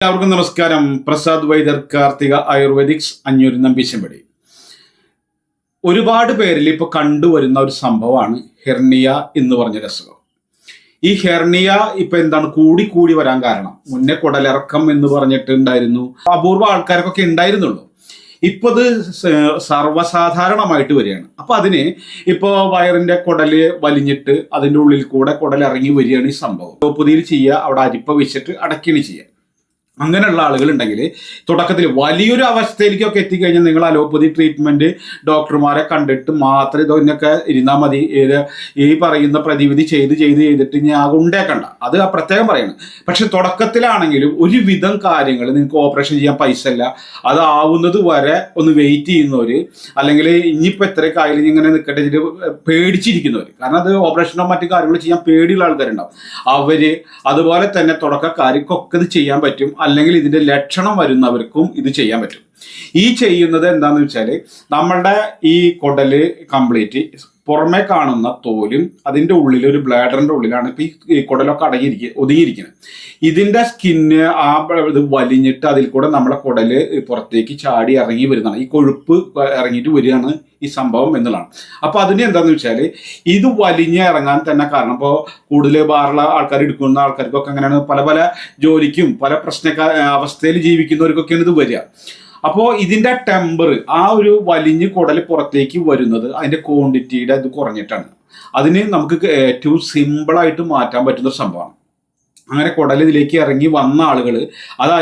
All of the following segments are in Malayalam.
എല്ലാവർക്കും നമസ്കാരം. പ്രസാദ് വൈദർ കാർത്തിക ആയുർവേദിക്സ് അഞ്ഞൂരി നമ്പീശമ്പടി ഒരുപാട് പേരിൽ ഇപ്പോൾ കണ്ടുവരുന്ന ഒരു സംഭവമാണ് ഹെർണിയ എന്ന് പറഞ്ഞ അസുഖം ഈ ഹെർണിയ ഇപ്പൊ എന്താണ് കൂടി കൂടി വരാൻ കാരണം. മുന്നേ കുടലിറക്കം എന്ന് പറഞ്ഞിട്ട് ഉണ്ടായിരുന്നു അപൂർവ ആൾക്കാർക്കൊക്കെ ഉണ്ടായിരുന്നുള്ളൂ. ഇപ്പൊ അത് സർവസാധാരണമായിട്ട് വരികയാണ്. അപ്പൊ അതിന് ഇപ്പോൾ വയറിന്റെ കുടൽ വലിഞ്ഞിട്ട് അതിന്റെ ഉള്ളിൽ കൂടെ കുടലിറങ്ങി വരികയാണ് ഈ സംഭവം. പുതിയ ചെയ്യുക അവിടെ അരിപ്പ വെച്ചിട്ട് അടക്കിണി ചെയ്യുക. അങ്ങനെയുള്ള ആളുകൾ ഉണ്ടെങ്കിൽ തുടക്കത്തിൽ വലിയൊരു അവസ്ഥയിലേക്കൊക്കെ എത്തിക്കഴിഞ്ഞാൽ നിങ്ങൾ അലോപ്പതി ട്രീറ്റ്മെന്റ് ഡോക്ടർമാരെ കണ്ടിട്ട് മാത്രം ഇതൊക്കെ ഇരുന്നാൽ മതി. ഏത് ഈ പറയുന്ന പ്രതിവിധി ചെയ്ത് ചെയ്ത് ചെയ്തിട്ട് ഞാൻ ഉണ്ടാക്കണ്ട. അത് ആ പ്രത്യേകം പറയണം. പക്ഷെ തുടക്കത്തിലാണെങ്കിലും ഒരുവിധം കാര്യങ്ങൾ നിങ്ങൾക്ക് ഓപ്പറേഷൻ ചെയ്യാൻ പൈസ ഇല്ല. അതാവുന്നത് വരെ ഒന്ന് വെയിറ്റ് ചെയ്യുന്നവര് അല്ലെങ്കിൽ ഇനിയിപ്പോൾ എത്രയൊക്കെ ആയാലും ഇങ്ങനെ നിൽക്കട്ടെ പേടിച്ചിരിക്കുന്നവർ കാരണം അത് ഓപ്പറേഷനോ മറ്റു കാര്യങ്ങളോ ചെയ്യാൻ പേടിയുള്ള ആൾക്കാരുണ്ടാവും. അവർ അതുപോലെ തന്നെ തുടക്കക്കാർക്കൊക്കെ ഇത് ചെയ്യാൻ പറ്റും. അല്ലെങ്കിൽ ഇതിന്റെ ലക്ഷണം വരുന്നവർക്കും ഇത് ചെയ്യാൻ പറ്റും. ഈ ചെയ്യുന്നത് എന്താണെന്ന് വെച്ചാൽ നമ്മളുടെ ഈ കുടൽ കംപ്ലീറ്റ് പുറമെ കാണുന്ന തോലും അതിന്റെ ഉള്ളിൽ ഒരു ബ്ലാഡറിന്റെ ഉള്ളിലാണ് ഇപ്പൊ ഈ കുടലൊക്കെ അടങ്ങിയിരിക്കുക ഒതുങ്ങിയിരിക്കുന്നത് ഇതിന്റെ സ്കിന്ന് ആ ഇത് വലിഞ്ഞിട്ട് അതിൽ കൂടെ നമ്മുടെ കുടൽ പുറത്തേക്ക് ചാടി ഇറങ്ങി വരുന്നതാണ്. ഈ കൊഴുപ്പ് ഇറങ്ങിയിട്ട് വരികയാണ് ഈ സംഭവം എന്നുള്ളതാണ്. അപ്പോൾ അതിന് എന്താന്ന് വെച്ചാൽ ഇത് വലിഞ്ഞ് ഇറങ്ങാൻ തന്നെ കാരണം ഇപ്പോൾ കൂടുതൽ ബാറുള്ള ആൾക്കാർ എടുക്കുന്ന ആൾക്കാർക്കൊക്കെ അങ്ങനെയാണ് പല പല ജോലിക്കും പല പ്രശ്ന അവസ്ഥയിൽ ജീവിക്കുന്നവർക്കൊക്കെയാണ് ഇത് വരിക. അപ്പോൾ ഇതിന്റെ ടെമ്പർ ആ ഒരു വലിഞ്ഞ് കുടൽ പുറത്തേക്ക് വരുന്നത് അതിന്റെ ക്വാണ്ടിറ്റിയുടെ ഇത് കുറഞ്ഞിട്ടാണ്. അതിന് നമുക്ക് ഏറ്റവും സിമ്പിളായിട്ട് മാറ്റാൻ പറ്റുന്ന ഒരു സംഭവമാണ്. അങ്ങനെ കുടൽ ഇതിലേക്ക് ഇറങ്ങി വന്ന ആളുകൾ അത്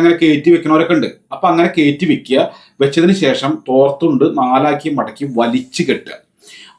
അങ്ങനെ കയറ്റി വെക്കുന്നവരൊക്കെ ഉണ്ട്. അപ്പൊ അങ്ങനെ കയറ്റി വെക്കുക വെച്ചതിന് ശേഷം തോർത്തുണ്ട് നാലാക്കി മടക്കി വലിച്ചു കെട്ടുക.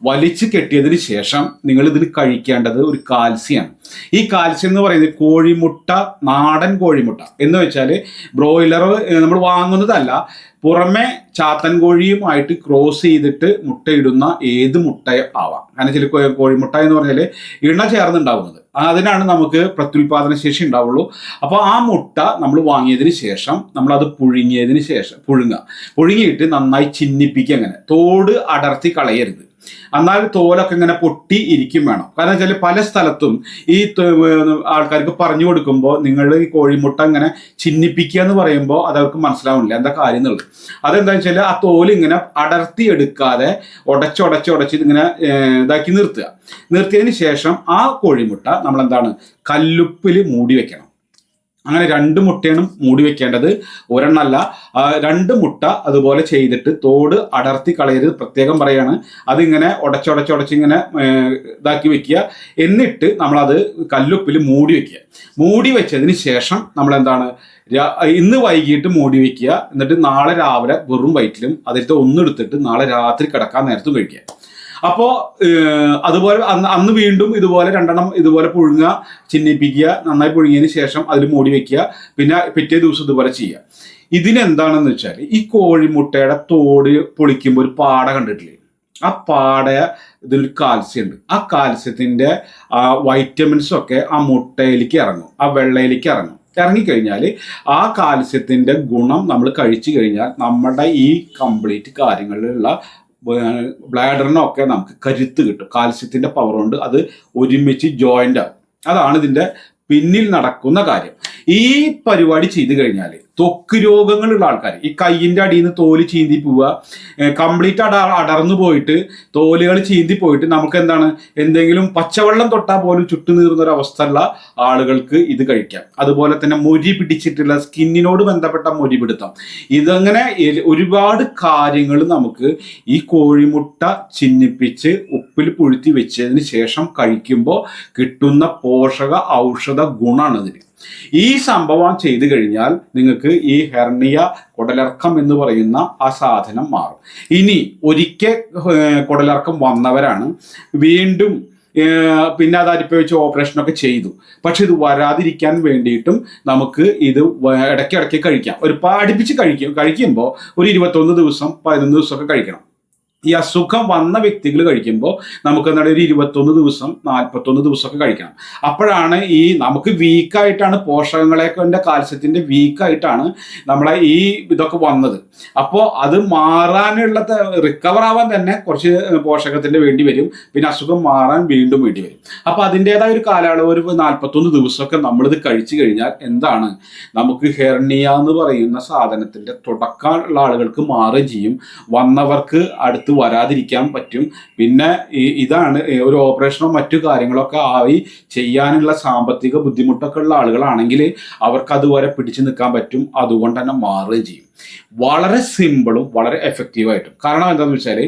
വലിച്ചു കെട്ടിയതിന് ശേഷം നിങ്ങൾ ഇതിന് കഴിക്കേണ്ടത് ഒരു കാൽസ്യമാണ് ഈ കാൽസ്യം എന്ന് പറയുന്നത് കോഴിമുട്ട നാടൻ കോഴിമുട്ട. എന്ന് വെച്ചാൽ ബ്രോയിലർ നമ്മൾ വാങ്ങുന്നതല്ല. പുറമെ ചാത്തൻ കോഴിയുമായിട്ട് ക്രോസ് ചെയ്തിട്ട് മുട്ടയിടുന്ന ഏത് മുട്ട ആവാം. കാരണം ചില കോഴിമുട്ട എന്ന് പറഞ്ഞാൽ ഇണ ചേർന്നുണ്ടാവുന്നത്. അതിനാണ് നമുക്ക് പ്രത്യുൽപാദന ശേഷി ഉണ്ടാവുള്ളൂ. അപ്പോൾ ആ മുട്ട നമ്മൾ വാങ്ങിയതിന് ശേഷം നമ്മൾ അത് പുഴുങ്ങിയതിന് ശേഷം പുഴുങ്ങുക. പുഴുങ്ങിയിട്ട് നന്നായി ചിന്നിപ്പിക്കുക അങ്ങനെ. തോട് അടർത്തി കളയരുത്. എന്നാൽ തോലൊക്കെ ഇങ്ങനെ പൊട്ടി ഇരിക്കും വേണം. കാരണം വെച്ചാൽ പല സ്ഥലത്തും ഈ ആൾക്കാർക്ക് പറഞ്ഞു കൊടുക്കുമ്പോൾ നിങ്ങൾ ഈ കോഴിമുട്ട ഇങ്ങനെ ചിന്നിപ്പിക്കുക എന്ന് പറയുമ്പോൾ അത് അവർക്ക് മനസ്സിലാവുന്നില്ല. എന്താ കാര്യം എന്നുള്ളത്. അതെന്താ വെച്ചാൽ ആ തോൽ ഇങ്ങനെ അടർത്തി എടുക്കാതെ ഉടച്ചുടച്ച് ഉടച്ച് ഇതിങ്ങനെ ഏർ ഇതാക്കി നിർത്തുക. നിർത്തിയതിന് ശേഷം ആ കോഴിമുട്ട നമ്മൾ എന്താണ് കല്ലുപ്പിൽ മൂടി വെക്കണം. അങ്ങനെ രണ്ട് മുട്ടയാണ് മൂടി വെക്കേണ്ടത്. ഒരെണ്ണല്ല. രണ്ട് മുട്ട അതുപോലെ ചെയ്തിട്ട് തോട് അടർത്തി കളയരുത്. പ്രത്യേകം പറയാണ്. അതിങ്ങനെ ഉടച്ചുടച്ചുടച്ച് ഇങ്ങനെ ഏർ, ഇതാക്കി വെക്കുക. എന്നിട്ട് നമ്മളത് കല്ലുപ്പിൽ മൂടി വെക്കുക. മൂടി വെച്ചതിന് ശേഷം നമ്മൾ എന്താണ് ഇന്ന് വൈകിട്ട് മൂടി വെക്കുക. എന്നിട്ട് നാളെ രാവിലെ വെറും വയറ്റിലും അതിലത്തെ ഒന്നെടുത്തിട്ട് നാളെ രാത്രി കിടക്കാൻ നേരത്തും കഴിക്കുക. അപ്പോൾ അതുപോലെ അന്ന് അന്ന് വീണ്ടും ഇതുപോലെ രണ്ടെണ്ണം ഇതുപോലെ പുഴുങ്ങുക ചിന്നിപ്പിക്കുക നന്നായി പുഴുങ്ങിയതിന് ശേഷം അതിൽ മൂടി വെക്കുക പിന്നെ പിറ്റേ ദിവസം ഇതുപോലെ ചെയ്യുക. ഇതിനെന്താണെന്ന് വെച്ചാൽ ഈ കോഴിമുട്ടയുടെ തോട് പൊളിക്കുമ്പോൾ ഒരു പാട കണ്ടിട്ടില്ലേ? ആ പാട ഇതിലൊരു കാൽസ്യം ഉണ്ട്. ആ കാൽസ്യത്തിന്റെ വൈറ്റമിൻസ് ഒക്കെ ആ മുട്ടയിലേക്ക് ഇറങ്ങും. ആ വെള്ളയിലേക്ക് ഇറങ്ങും. ഇറങ്ങിക്കഴിഞ്ഞാൽ ആ കാൽസ്യത്തിന്റെ ഗുണം നമ്മൾ കഴിച്ചു കഴിഞ്ഞാൽ നമ്മുടെ ഈ കംപ്ലീറ്റ് കാര്യങ്ങളിലുള്ള ബ്ലാഡറിനൊക്കെ നമുക്ക് കരുത്ത് കിട്ടും. കാൽസ്യത്തിന്റെ പവർ കൊണ്ട് അത് ഒരുമിച്ച് ജോയിന്റ് ആവും. അതാണ് ഇതിന്റെ പിന്നിൽ നടക്കുന്ന കാര്യം. ഈ പരിപാടി ചെയ്തു കഴിഞ്ഞാൽ ത്വക്ക് രോഗങ്ങളുള്ള ആൾക്കാർ ഈ കയ്യിന്റെ അടിയിൽ നിന്ന് തോൽ ചീന്തി പോവുക കംപ്ലീറ്റ് അട അടർന്നു പോയിട്ട് തോലുകൾ ചീന്തി പോയിട്ട് നമുക്ക് എന്താണ്? എന്തെങ്കിലും പച്ചവെള്ളം തൊട്ടാൽ പോലും ചുട്ടുനീറുന്ന ഒരു അവസ്ഥയുള്ള ആളുകൾക്ക് ഇത് കഴിക്കാം. അതുപോലെ തന്നെ മൊരി പിടിച്ചിട്ടുള്ള സ്കിന്നിനോട് ബന്ധപ്പെട്ട മൊരി പിടുത്തം. ഇതങ്ങനെ ഒരുപാട് കാര്യങ്ങൾ നമുക്ക് ഈ കോഴിമുട്ട ചിന്നിപ്പിച്ച് ഉപ്പിൽ പുഴുത്തി വെച്ചതിന് ശേഷം കഴിക്കുമ്പോൾ കിട്ടുന്ന പോഷക ഔഷധ ഗുണമാണ് ഇതിന് ഈ സംഭവം ചെയ്തു കഴിഞ്ഞാൽ നിങ്ങൾക്ക് ഈ ഹെർണിയ കുടലിറക്കം എന്ന് പറയുന്ന ആ സാധനം മാറും. ഇനി ഒരിക്കൽ കുടലർക്കം വന്നവരാണ് വീണ്ടും പിന്നെ അത് അരിപ്പ വെച്ച് ഓപ്പറേഷനൊക്കെ ചെയ്തു. പക്ഷെ ഇത് വരാതിരിക്കാൻ വേണ്ടിയിട്ടും നമുക്ക് ഇത് ഇടയ്ക്കിടയ്ക്ക് കഴിക്കാം. ഒരു പാടിപ്പിച്ച് കഴിക്കും കഴിക്കുമ്പോൾ ഒരു ഇരുപത്തൊന്ന് ദിവസം പതിനൊന്ന് ദിവസമൊക്കെ കഴിക്കണം. ഈ അസുഖം വന്ന വ്യക്തികൾ കഴിക്കുമ്പോൾ നമുക്ക് എന്താണ് ഒരു ഇരുപത്തൊന്ന് ദിവസം നാൽപ്പത്തൊന്ന് ദിവസമൊക്കെ കഴിക്കണം. അപ്പോഴാണ് ഈ നമുക്ക് വീക്കായിട്ടാണ് പോഷകങ്ങളെ കൊണ്ട് കാൽസ്യത്തിന്റെ വീക്കായിട്ടാണ് നമ്മളെ ഈ ഇതൊക്കെ വന്നത്. അപ്പോൾ അത് മാറാനുള്ള റിക്കവർ ആവാൻ തന്നെ കുറച്ച് പോഷകത്തിന്റെ വേണ്ടി വരും. പിന്നെ അസുഖം മാറാൻ വീണ്ടും വേണ്ടി വരും. അപ്പോൾ അതിന്റെതായ ഒരു കാലയളവ് ഒരു നാൽപ്പത്തൊന്ന് ദിവസമൊക്കെ നമ്മളിത് കഴിച്ചു കഴിഞ്ഞാൽ എന്താണ്? നമുക്ക് ഹെർണിയ എന്ന് പറയുന്ന സാധനത്തിന്റെ തുടക്കമുള്ള ആളുകൾക്ക് മാറുകയും ചെയ്യും. വന്നവർക്ക് അടുത്ത് വരാതിരിക്കാൻ പറ്റും. പിന്നെ ഇതാണ് ഒരു ഓപ്പറേഷനോ മറ്റു കാര്യങ്ങളൊക്കെ ആയി ചെയ്യാനുള്ള സാമ്പത്തിക ബുദ്ധിമുട്ടൊക്കെ ഉള്ള ആളുകളാണെങ്കിൽ അവർക്ക് അതുവരെ പിടിച്ചു നിൽക്കാൻ പറ്റും. അതുകൊണ്ട് തന്നെ മാറുകയും ചെയ്യും. വളരെ സിമ്പിളും വളരെ എഫക്റ്റീവായിട്ടും കാരണം എന്താണെന്ന് വെച്ചാൽ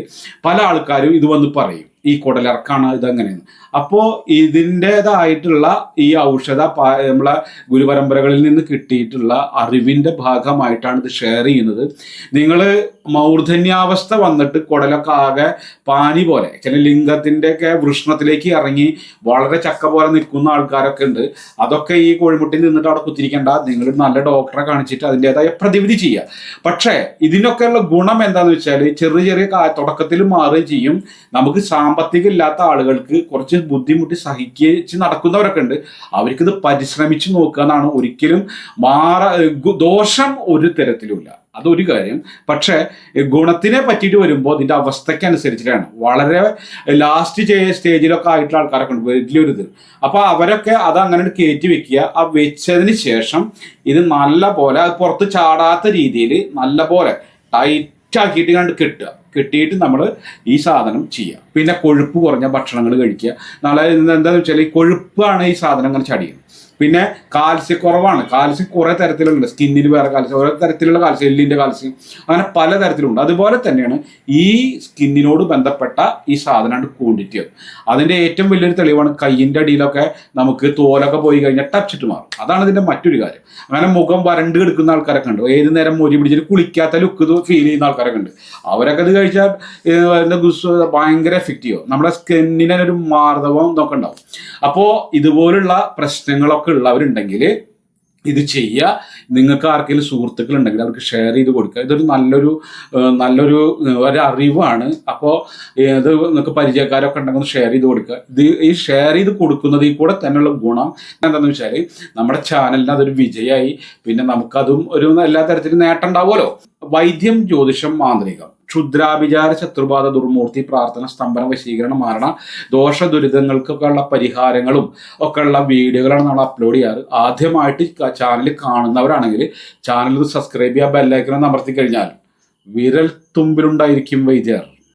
പല ആൾക്കാരും ഇത് വന്ന് പറയും. ഈ കുടലിറക്കാണ് ഇതെങ്ങനെയെന്ന് അപ്പോൾ ഇതിന്റെതായിട്ടുള്ള ഈ ഔഷധ നമ്മളെ ഗുരുപരമ്പരകളിൽ നിന്ന് കിട്ടിയിട്ടുള്ള അറിവിന്റെ ഭാഗമായിട്ടാണ് ഇത് ഷെയർ ചെയ്യുന്നത്. നിങ്ങൾ മൂർധന്യാവസ്ഥ വന്നിട്ട് കുടലൊക്കെ ആകെ പാനി പോലെ ചില ലിംഗത്തിന്റെയൊക്കെ വൃഷ്ണത്തിലേക്ക് ഇറങ്ങി വളരെ ചക്ക പോലെ നിൽക്കുന്ന ആൾക്കാരൊക്കെ ഉണ്ട്. അതൊക്കെ ഈ കോഴിമുട്ടിൽ നിന്നിട്ട് അവിടെ കുത്തിരിക്കേണ്ട. നിങ്ങൾ നല്ല ഡോക്ടറെ കാണിച്ചിട്ട് അതിന്റെതായ പ്രതിവിധി ചെയ്യുക. പക്ഷേ ഇതിനൊക്കെയുള്ള ഗുണം എന്താണെന്ന് വെച്ചാൽ ചെറിയ ചെറിയ തുടക്കത്തിൽ മാറുകയും ചെയ്യും. നമുക്ക് സാമ്പത്തികം ഇല്ലാത്ത ആളുകൾക്ക് കുറച്ച് ബുദ്ധിമുട്ടി സഹിക്കിച്ച് നടക്കുന്നവരൊക്കെ ഉണ്ട്. അവർക്കിത് പരിശ്രമിച്ച് നോക്കുക എന്നാണ് ഒരിക്കലും മാറ ദോഷം ഒരു തരത്തിലുമില്ല. അതൊരു കാര്യം. പക്ഷേ ഗുണത്തിനെ പറ്റിയിട്ട് വരുമ്പോൾ അതിന്റെ അവസ്ഥയ്ക്കനുസരിച്ചിട്ടാണ് വളരെ ലാസ്റ്റ് സ്റ്റേജിലൊക്കെ ആയിട്ടുള്ള ആൾക്കാരൊക്കെ ഉണ്ട്. വലിയൊരു ഇത് അപ്പോൾ അവരൊക്കെ അത് അങ്ങനെ കയറ്റി വെക്കുക. ആ വെച്ചതിന് ശേഷം ഇത് നല്ല പോലെ അത് പുറത്ത് ചാടാത്ത രീതിയിൽ നല്ല പോലെ ടൈറ്റ് ആക്കിയിട്ട് കണ്ട് കെട്ടുക. കെട്ടിയിട്ട് നമ്മൾ ഈ സാധനം ചെയ്യുക. പിന്നെ കൊഴുപ്പ് കുറഞ്ഞ ഭക്ഷണങ്ങൾ കഴിക്കുക. നാളെ എന്താണെന്ന് വെച്ചാൽ ഈ കൊഴുപ്പാണ് ഈ സാധനം സാധനങ്ങൾ ചടിയുന്നത്. പിന്നെ കാൽസ്യം കുറവാണ്. കാൽസ്യം കുറേ തരത്തിലുണ്ട്. സ്കിന്നിൽ വേറെ കാൽസ്യം ഓരോ തരത്തിലുള്ള കാൽസ്യം എല്ലിന്റെ കാൽസ്യം അങ്ങനെ പല തരത്തിലുണ്ട്. അതുപോലെ തന്നെയാണ് ഈ സ്കിന്നിനോട് ബന്ധപ്പെട്ട ഈ സാധനമാണ് ക്വാണ്ടിറ്റി അതിന്റെ ഏറ്റവും വലിയൊരു തെളിവാണ് കയ്യിന്റെ അടിയിലൊക്കെ നമുക്ക് തോലൊക്കെ പോയി കഴിഞ്ഞാൽ ടച്ചിട്ട് മാറും. അതാണ് ഇതിന്റെ മറ്റൊരു കാര്യം. അങ്ങനെ മുഖം വരണ്ട് കിടക്കുന്ന ആൾക്കാരൊക്കെ ഉണ്ട്. ഏത് നേരം മൊരി പിടിച്ചിട്ട് കുളിക്കാത്ത ലുക്ക് ഫീൽ ചെയ്യുന്ന ആൾക്കാരൊക്കെ ഉണ്ട്. അവരൊക്കെ ഇത് കഴിച്ചാൽ ഭയങ്കര എഫക്റ്റീവ് നമ്മുടെ സ്കിന്നിനൊരു മാർദ്ദവം ഇതൊക്കെ ഉണ്ടാവും. അപ്പോൾ ഇതുപോലുള്ള പ്രശ്നങ്ങളൊക്കെ ഉള്ളവരുണ്ടെങ്കിൽ ഇത് ചെയ്യുക. നിങ്ങൾക്ക് ആർക്കെങ്കിലും സുഹൃത്തുക്കൾ ഉണ്ടെങ്കിൽ അവർക്ക് ഷെയർ ചെയ്ത് കൊടുക്കുക. ഇതൊരു നല്ലൊരു നല്ലൊരു ഒരു അറിവാണ് അപ്പോൾ ഇത് നിങ്ങൾക്ക് പരിചയക്കാരൊക്കെ ഉണ്ടെങ്കിൽ ഷെയർ ചെയ്ത് കൊടുക്കുക. ഇത് ഈ ഷെയർ ചെയ്ത് കൊടുക്കുന്നതിൽ കൂടെ തന്നെയുള്ള ഗുണം എന്താണെന്ന് വെച്ചാൽ നമ്മുടെ ചാനലിന് അതൊരു വിജയമായി. പിന്നെ നമുക്കതും ഒരു എല്ലാ തരത്തിലും നേട്ടം ഉണ്ടാവുമല്ലോ. വൈദ്യം ജ്യോതിഷം മാന്ത്രികം. ക്ഷുദ്രാഭിചാര ശത്രുബാധ ദുർമൂർത്തി പ്രാർത്ഥന സ്തംഭന വശീകരണം മാരണ ദോഷ ദുരിതങ്ങൾക്കൊക്കെ ഉള്ള പരിഹാരങ്ങളും ഒക്കെ ഉള്ള വീഡിയോകളാണ് നമ്മൾ അപ്ലോഡ് ചെയ്യാറ്. ആദ്യമായിട്ട് ചാനൽ കാണുന്നവരാണെങ്കിൽ ചാനൽ സബ്സ്ക്രൈബ് ചെയ്യുക ബെല്ലൈക്കണം അമർത്തി കഴിഞ്ഞാൽ വിരൽ തുമ്പിലുണ്ടായിരിക്കും വൈദ്യർ.